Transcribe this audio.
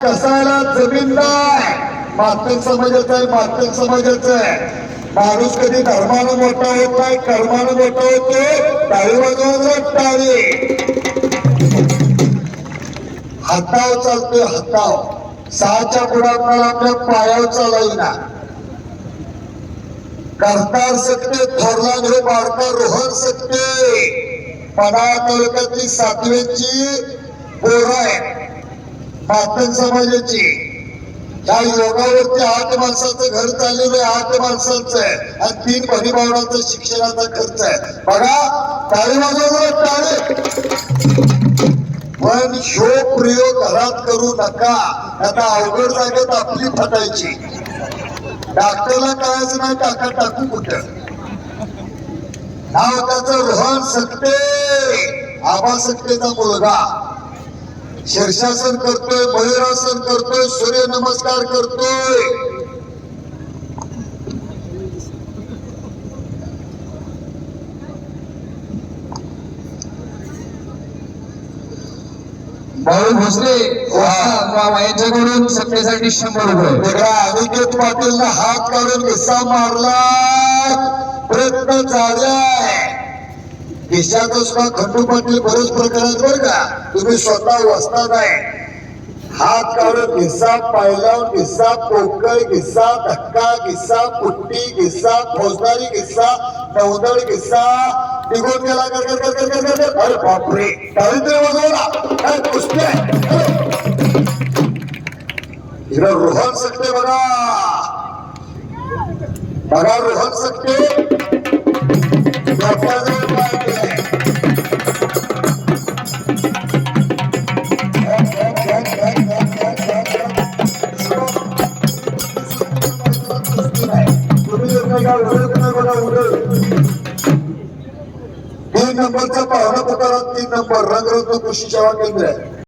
कसायला जमीन नाही मातक समाजाचं आहे मातक समाजाचं आहे. माणूस कधी धर्मानं मोठा होत नाही कर्मानं मोठा होतो टाळी वाजवून टाळी हाताव चालतोय हाताव सहाच्या पुढात आपल्या पायावर चालायना करतार सकते थोरला घेऊ बारका रोहन सकते पन्हाळा तालुक्यातली सातवेची पोरं आहे पाटण समाजाची. या योगावरती आठ माणसाचं घर चाललेलं आहे आठ माणसाचं आहे. आणि तीन परिवाराचं शिक्षणाचा खर्च आहे. बघा टाळी वाजवलं पण शो प्रयोग घरात करू नका. आता अवघड जागेत आपली फटायची. डॉक्टरला कळायचं नाही टाका टाकू कुठं? नाव त्याचं रोहन सकते. आबा सकतेचा मुलगा. शीर्षासन करतोय मयुरासन करतोय सूर्य नमस्कार करतोय. भाऊ भोसले यांच्याकडून सत्तेसाठी शंभर रुपये. अनिकेत पाटीलनं हात काढून किस्सा मारला. प्रयत्न झालाय देशातच सुद्धा खंडू पाटील बरेच प्रकार आहेत बरं का. तुम्ही स्वतः वसतात नाही. हात काढून किस्सा पायला किस्सा पोकळ किस्सा धक्का किस्सा पुट्टी किस्सा फौजदारी किस्सा नौदळ किस्सा निघून गेला कर कर कर कर कर कर. कर. अरे बापरे. दारिद्र्य वाजवला काय कुस्ती आहे? इकडे रोहन सकते बघा. बघा रोहन सकते तीन नंबरचा पाहुणा प्रकारात तीन नंबर रंगरत्न कृषी सेवा केंद्र आहे.